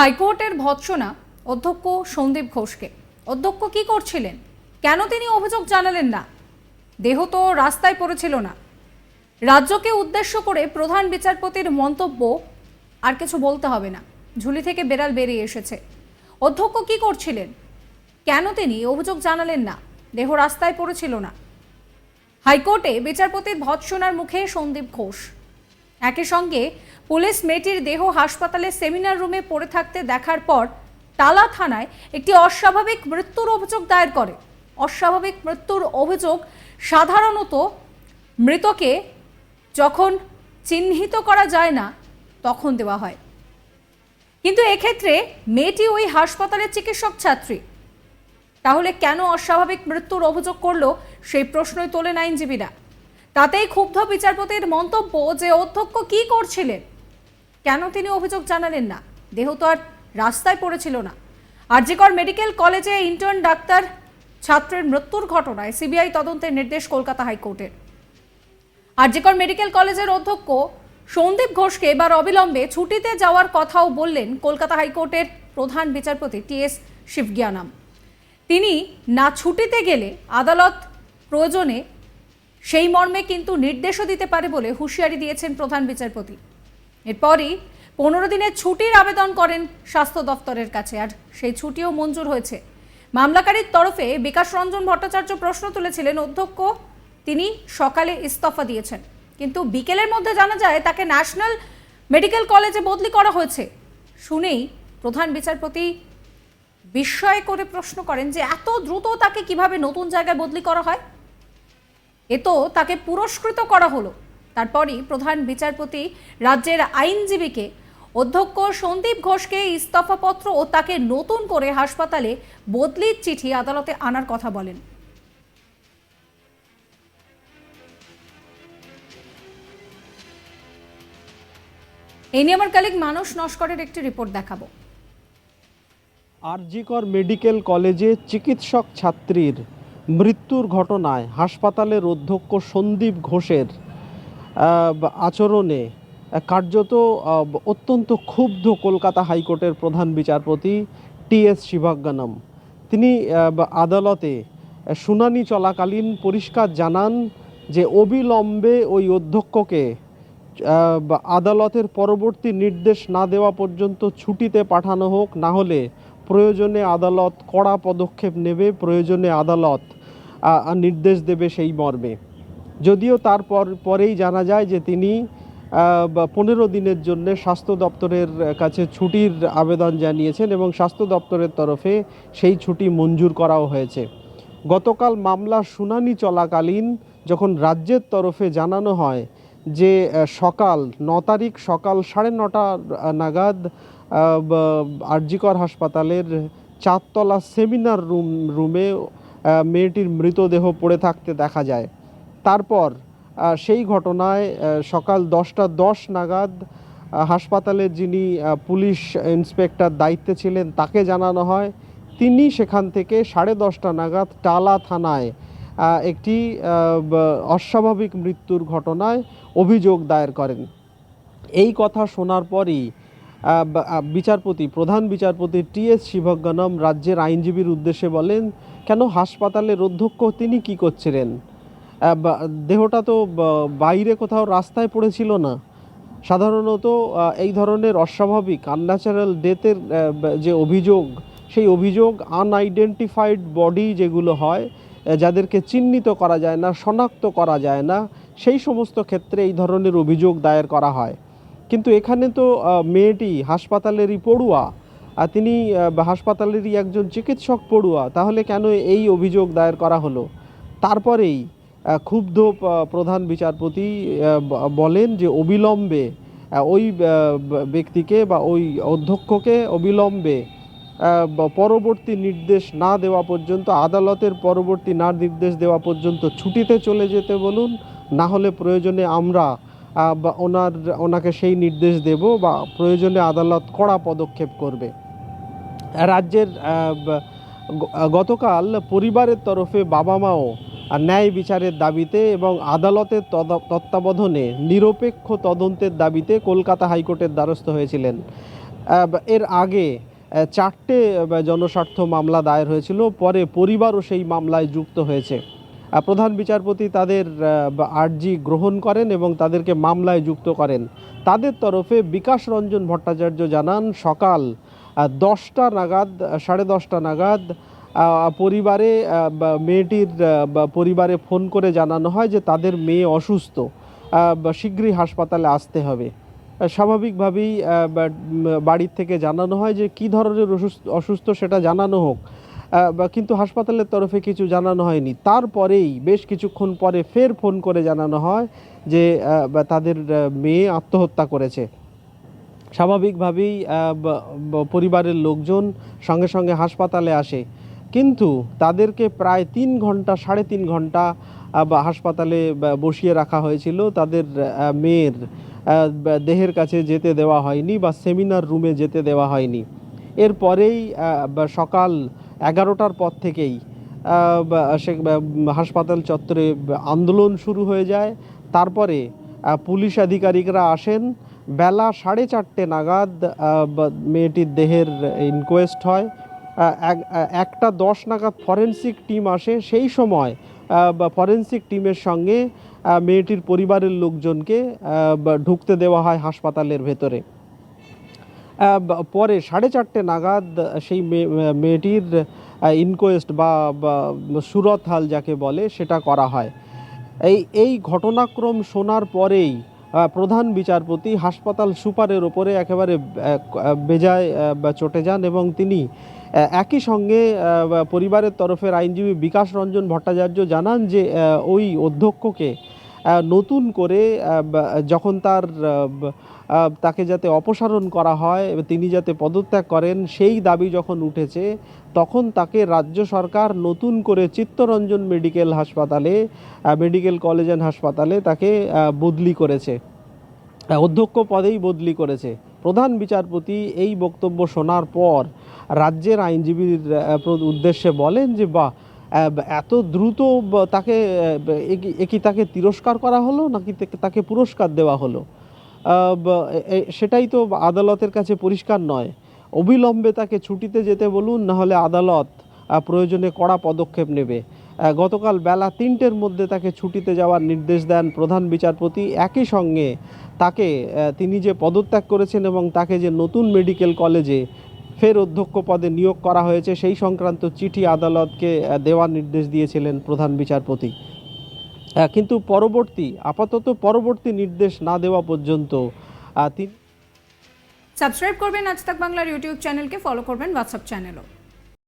হাইকোর্টের ভৎসনা অধ্যক্ষ সন্দীপ ঘোষকে। অধ্যক্ষ কি করছিলেন? কেন তিনি অভিযোগ জানালেন না? দেহ তো রাস্তায় পড়েছিল না। রাজ্যকে উদ্দেশ্য করে প্রধান বিচারপতির মন্তব্য আর কিছু বলতে হবে না। ঝুলি থেকে বেড়াল বেরিয়ে এসেছে। অধ্যক্ষ কি করছিলেন? কেন তিনি অভিযোগ জানালেন না? দেহ রাস্তায় পড়েছিল না। হাইকোর্টে বিচারপতির ভৎসনার মুখে সন্দীপ ঘোষ। একই সঙ্গে পুলিশ মেয়েটির দেহ হাসপাতালে সেমিনার রুমে পড়ে থাকতে দেখার পর টালা থানায় একটি অস্বাভাবিক মৃত্যুর অভিযোগ দায়ের করে। অস্বাভাবিক মৃত্যুর অভিযোগ সাধারণত মৃতকে যখন চিহ্নিত করা যায় না, তখন দেওয়া হয়। কিন্তু এক্ষেত্রে মেয়েটি ওই হাসপাতালের চিকিৎসক ছাত্রী। তাহলে কেন অস্বাভাবিক মৃত্যুর অভিযোগ করল, সেই প্রশ্নই তোলেন আইনজীবীরা। তাতেই ক্ষুব্ধ বিচারপতির মন্তব্য যে অধ্যক্ষ কি করছিলেন, কেন তিনি অভিযোগ জানালেন না, দেহ তো আর রাস্তায় পড়েছিল না। আরজিকর মেডিকেল কলেজে ইন্টার্ন ডাক্তার ছাত্রের মৃত্যুর ঘটনায় সিবিআই তদন্তের নির্দেশ কলকাতা হাইকোর্টের। আরজিকর মেডিকেল কলেজের অধ্যক্ষ সন্দীপ ঘোষকে এবার অবিলম্বে ছুটিতে যাওয়ার কথাও বললেন কলকাতা হাইকোর্টের প্রধান বিচারপতি টি এস শিবজ্ঞানাম। তিনি না ছুটিতে গেলে আদালত প্রয়োজনে সেই মর্মে কিন্তু নির্দেশও দিতে পারে বলে হুঁশিয়ারি দিয়েছেন প্রধান বিচারপতি। এরপরই পনেরো দিনের ছুটির আবেদন করেন স্বাস্থ্য দপ্তরের কাছে আর সেই ছুটিও মঞ্জুর হয়েছে। মামলাকারীর তরফে বিকাশ রঞ্জন ভট্টাচার্য প্রশ্ন তুলেছিলেন, অধ্যক্ষ, তিনি সকালে ইস্তফা দিয়েছেন। কিন্তু বিকেলের মধ্যে জানা যায় তাকে ন্যাশনাল মেডিকেল কলেজে বদলি করা হয়েছে। শুনেই প্রধান বিচারপতি বিস্ময় করে প্রশ্ন করেন যে, এত দ্রুত তাকে কীভাবে নতুন জায়গায় বদলি করা হয়? এ তো তাকে পুরস্কৃত করা হলো। তারপরই প্রধান বিচারপতি রাজ্যের আইনজীবীকে অধ্যক্ষ সন্দীপ ঘোষকে ইস্তফাপত্র ও তাকে নতুন করে হাসপাতালে বদলির চিঠি আদালতে আনার কথা বলেন। এই নিয়ে আমার কালিক মানস নস্করের একটি রিপোর্ট দেখাবো। আরজিকর মেডিকেল কলেজে চিকিৎসক ছাত্রীর মৃত্যুর ঘটনায় হাসপাতালের অধ্যক্ষ সন্দীপ ঘোষের আচরণে কার্যত অত্যন্ত ক্ষুব্ধ কলকাতা হাইকোর্টের প্রধান বিচারপতি টি এস শিবাজ্ঞানম। তিনি আদালতে শুনানি চলাকালীন পরিষ্কার জানান যে অবিলম্বে ওই অধ্যক্ষকে আদালতের পরবর্তী নির্দেশ না দেওয়া পর্যন্ত ছুটিতে পাঠানো হোক, না হলে প্রয়োজনে আদালত কড়া পদক্ষেপ নেবে, প্রয়োজনে আদালত নির্দেশ দেবে সেই মর্মে। যদিও তারপর পরেই জানা যায় যে তিনি পনেরো দিনের জন্য স্বাস্থ্য দপ্তরের কাছে ছুটির আবেদন জানিয়েছেন এবং স্বাস্থ্য দপ্তরের তরফে সেই ছুটি মঞ্জুর করাও হয়েছে। গতকাল মামলার শুনানি চলাকালীন যখন রাজ্যের তরফে জানানো হয় যে সকাল ন তারিখ সকাল সাড়ে নটা নাগাদ আরজিকর হাসপাতালের চারতলা সেমিনার রুম, রুমে মেয়েটির মৃতদেহ পড়ে থাকতে দেখা যায়। তারপর সেই ঘটনায় সকাল দশটা দশ নাগাদ আহ, হাসপাতালের যিনি পুলিশ ইন্সপেক্টর দায়িত্বে ছিলেন তাকে জানানো হয়। তিনি সেখান থেকে সাড়ে দশটা নাগাদ টালা থানায় একটি অস্বাভাবিক মৃত্যুর ঘটনায় অভিযোগ দায়ের করেন। এই কথা শোনার পরই বিচারপতি প্রধান বিচারপতি টি এস শিবজ্ঞানম রাজ্যের আইনজীবীর উদ্দেশ্যে বলেন কেন হাসপাতালের অধ্যক্ষ তিনি কি করছিলেন? দেহটা তো বাইরে কোথাও রাস্তায় পড়েছিল না। সাধারণত এই ধরনের অস্বাভাবিক আনন্যাচারাল ডেথের যে অভিযোগ, সেই অভিযোগ আনআইডেন্টিফাইড বডি যেগুলো হয় যাদেরকে চিহ্নিত করা যায় না, শনাক্ত করা যায় না, সেই সমস্ত ক্ষেত্রে এই ধরনের অভিযোগ দায়ের করা হয়। কিন্তু এখানে তো মেয়েটি হাসপাতালেরই পড়ুয়া তিনি হাসপাতালেরই একজন চিকিৎসক পড়ুয়া, তাহলে কেন এই অভিযোগ দায়ের করা হলো? তারপরেই ক্ষুব্ধ প্রধান বিচারপতি বলেন যে অবিলম্বে ওই ব্যক্তিকে বা ওই অধ্যক্ষকে অবিলম্বে পরবর্তী নির্দেশ না দেওয়া পর্যন্ত, আদালতের পরবর্তী না নির্দেশ দেওয়া পর্যন্ত ছুটিতে চলে যেতে বলুন। না হলে প্রয়োজনে আমরা বা ওনার, ওনাকে সেই নির্দেশ দেব বা প্রয়োজনে আদালত কড়া পদক্ষেপ করবে। রাজ্যের গতকাল পরিবারের তরফে বাবা মাও ন্যায় বিচারের দাবিতে এবং আদালতের তত্ত্বাবধানে নিরপেক্ষ তদন্তের দাবিতে কলকাতা হাইকোর্টের দ্বারস্থ হয়েছিলেন। এর আগে চারটে জনস্বার্থ মামলা দায়ের হয়েছিল, পরে পরিবারও সেই মামলায় যুক্ত হয়েছে। প্রধান বিচারপতি তাদের আর্জি গ্রহণ করেন এবং তাদেরকে মামলায় যুক্ত করেন। তাদের তরফে বিকাশ রঞ্জন ভট্টাচার্য জানান, সকাল দশটা নাগাদ সাড়ে দশটা নাগাদ পরিবারে মেয়েটির পরিবারে ফোন করে জানানো হয় যে তাদের মেয়ে অসুস্থ শীঘ্রই হাসপাতালে আসতে হবে। স্বাভাবিকভাবেই বাড়ির থেকে জানানো হয় যে কী ধরনের অসুস্থ অসুস্থ সেটা জানানো হোক কিন্তু হাসপাতালের তরফে কিছু জানানো হয়নি। তারপরেই, বেশ কিছুক্ষণ পরে ফের ফোন করে জানানো হয় যে তাদের মেয়ে আত্মহত্যা করেছে। স্বাভাবিকভাবেই পরিবারের লোকজন সঙ্গে সঙ্গে হাসপাতালে আসে। কিন্তু তাদেরকে প্রায় তিন ঘণ্টা, সাড়ে তিন ঘণ্টা হাসপাতালে বসিয়ে রাখা হয়েছিল। তাদের মেয়ের দেহের কাছে যেতে দেওয়া হয়নি বা সেমিনার রুমে যেতে দেওয়া হয়নি। এরপরেই সকাল এগারোটার পর থেকেই সে হাসপাতাল চত্বরে আন্দোলন শুরু হয়ে যায়। তারপরে পুলিশ আধিকারিকরা আসেন বেলা সাড়ে চারটে নাগাদ মেয়েটির দেহের ইনকোয়েস্ট হয়। এক- একটা দশ নাগাদ ফরেন্সিক টিম আসে। সেই সময় ফরেন্সিক টিমের সঙ্গে মেয়েটির পরিবারের লোকজনকে ঢুকতে দেওয়া হয় হাসপাতালের ভেতরে। পরে সাড়ে চারটে নাগাদ সেই মেয়ে- মেয়েটির ইনকোয়েস্ট বা সুরত হাল যাকে বলে, সেটা করা হয়। এই এই ঘটনাক্রম শোনার পরেই প্রধান বিচারপতি হাসপাতাল সুপারের ওপরে একেবারে বেজায় চটে যান এবং তিনি একই সঙ্গে পরিবারের তরফের আইনজীবী বিকাশ রঞ্জন ভট্টাচার্য জানান যে ওই অধ্যক্ষকে নতুন করে যখন তার তাকে যাতে অপসারণ করা হয় তিনি যাতে পদত্যাগ করেন সেই দাবি যখন উঠেছে তখন তাকে রাজ্য সরকার নতুন করে চিত্তরঞ্জন মেডিকেল হাসপাতালে মেডিকেল কলেজ অ্যান্ড হাসপাতালে তাকে বদলি করেছে। অধ্যক্ষ পদেই বদলি করেছে। প্রধান বিচারপতি এই বক্তব্য শোনার পর রাজ্যের আইনজীবীর উদ্দেশ্যে বলেন যে বা এত দ্রুত তাকে আহ, এ কি- তাকে তিরস্কার করা হলো নাকি তাকে- পুরস্কার দেওয়া হলো? সেটাই তো আদালতের কাছে পরিষ্কার নয়। অবিলম্বে তাকে ছুটিতে যেতে বলুন নাহলে আদালত প্রয়োজনে কড়া পদক্ষেপ নেবে। গতকাল বেলা তিনটের মধ্যে তাকে ছুটিতে যাওয়ার নির্দেশ দেন প্রধান বিচারপতি। একই সঙ্গে তাকে তিনি যে পদত্যাগ করেছেন এবং তাকে যে নতুন মেডিকেল কলেজে ফের অধ্যক্ষ পদে নিয়োগ করা হয়েছে, সেই সংক্রান্ত চিঠি আদালতকে দেওয়ার নির্দেশ দিয়েছিলেন প্রধান বিচারপতি। কিন্তু পরবর্তী, আপাতত পরবর্তী নির্দেশ না দেওয়া পর্যন্ত সাবস্ক্রাইব করবেন আজ তাক বাংলার ইউটিউব চ্যানেলকে ফলো করবেন হোয়াটসঅ্যাপ চ্যানেলও